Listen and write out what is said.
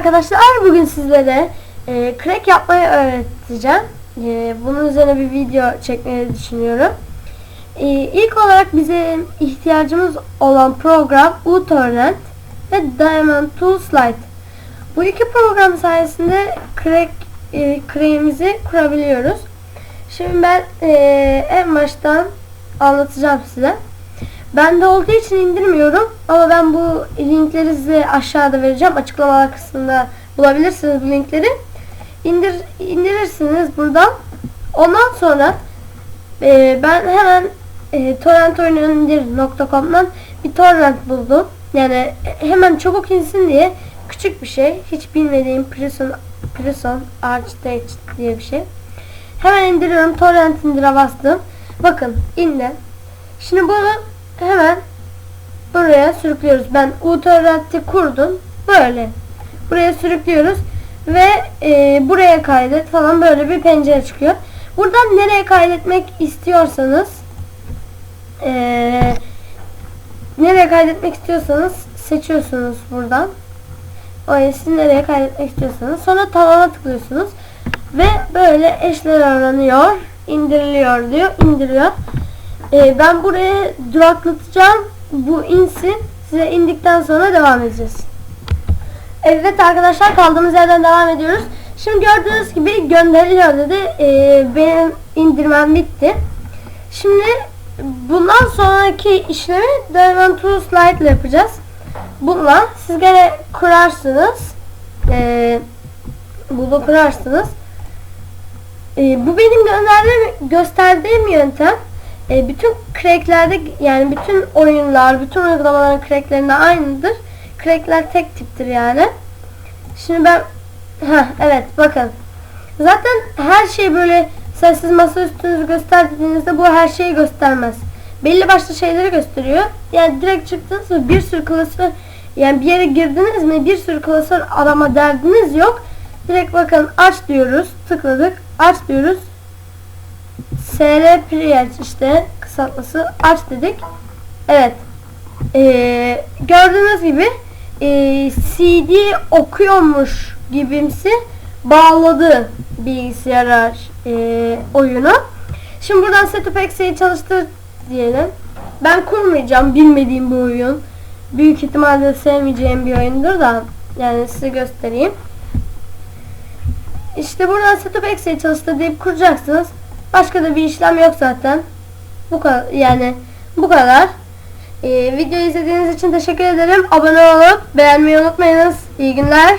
arkadaşlar bugün sizlere e, crack yapmayı öğreteceğim. E, bunun üzerine bir video çekmeyi düşünüyorum. E, ilk olarak bize ihtiyacımız olan program uTorrent ve Diamond Tools Lite. Bu iki program sayesinde crack e, crack'imizi kurabiliyoruz. Şimdi ben e, en baştan anlatacağım size. Bende olduğu için indirmiyorum ama ben bu linkleri size aşağıda vereceğim. Açıklamalar kısmında bulabilirsiniz bu linkleri. İndir, indirirsiniz buradan. Ondan sonra e, ben hemen e, torrentoyunundir.com'dan bir torrent buldum. Yani hemen çabuk insin diye küçük bir şey. Hiç bilmediğim Prison, Prison Architect diye bir şey. Hemen indiriyorum. Torrent indire bastım. Bakın indi. Şimdi bunu hemen buraya sürüklüyoruz. Ben uTorrent'i kurdum. Böyle. Buraya sürüklüyoruz. Ve e, buraya kaydet falan böyle bir pencere çıkıyor. Buradan nereye kaydetmek istiyorsanız e, nereye kaydetmek istiyorsanız seçiyorsunuz buradan. O siz nereye kaydetmek istiyorsanız. Sonra tamama tıklıyorsunuz. Ve böyle eşler aranıyor. indiriliyor diyor. indiriyor. Ee, ben buraya duraklatacağım. Bu insin. Size indikten sonra devam edeceğiz. Evet arkadaşlar kaldığımız yerden devam ediyoruz. Şimdi gördüğünüz gibi gönderiliyor dedi. Ee, benim indirmem bitti. Şimdi bundan sonraki işlemi Diamond Tools Lite ile yapacağız. Bununla siz gene kurarsınız. Ee, bunu kurarsınız. Ee, bu benim gönderdiğim, gösterdiğim yöntem. E, bütün cracklerde yani bütün oyunlar, bütün uygulamaların cracklerinde aynıdır. Crackler tek tiptir yani. Şimdi ben ha evet bakın. Zaten her şey böyle sessiz masa üstünüzü gösterdiğinizde bu her şeyi göstermez. Belli başlı şeyleri gösteriyor. Yani direkt çıktınız ve bir sürü klasör yani bir yere girdiniz mi bir sürü klasör arama derdiniz yok. Direkt bakın aç diyoruz. Tıkladık. Aç diyoruz. SR Priyaç işte kısaltması aç dedik. Evet. Ee, gördüğünüz gibi e, CD okuyormuş gibimsi bağladı bilgisayara e, oyunu. Şimdi buradan Setup Exe'yi çalıştır diyelim. Ben kurmayacağım bilmediğim bir oyun. Büyük ihtimalle sevmeyeceğim bir oyundur da yani size göstereyim. İşte buradan Setup Exe'yi çalıştır deyip kuracaksınız. Başka da bir işlem yok zaten. Bu kadar yani bu kadar. Ee, videoyu izlediğiniz için teşekkür ederim. Abone olup beğenmeyi unutmayınız. İyi günler.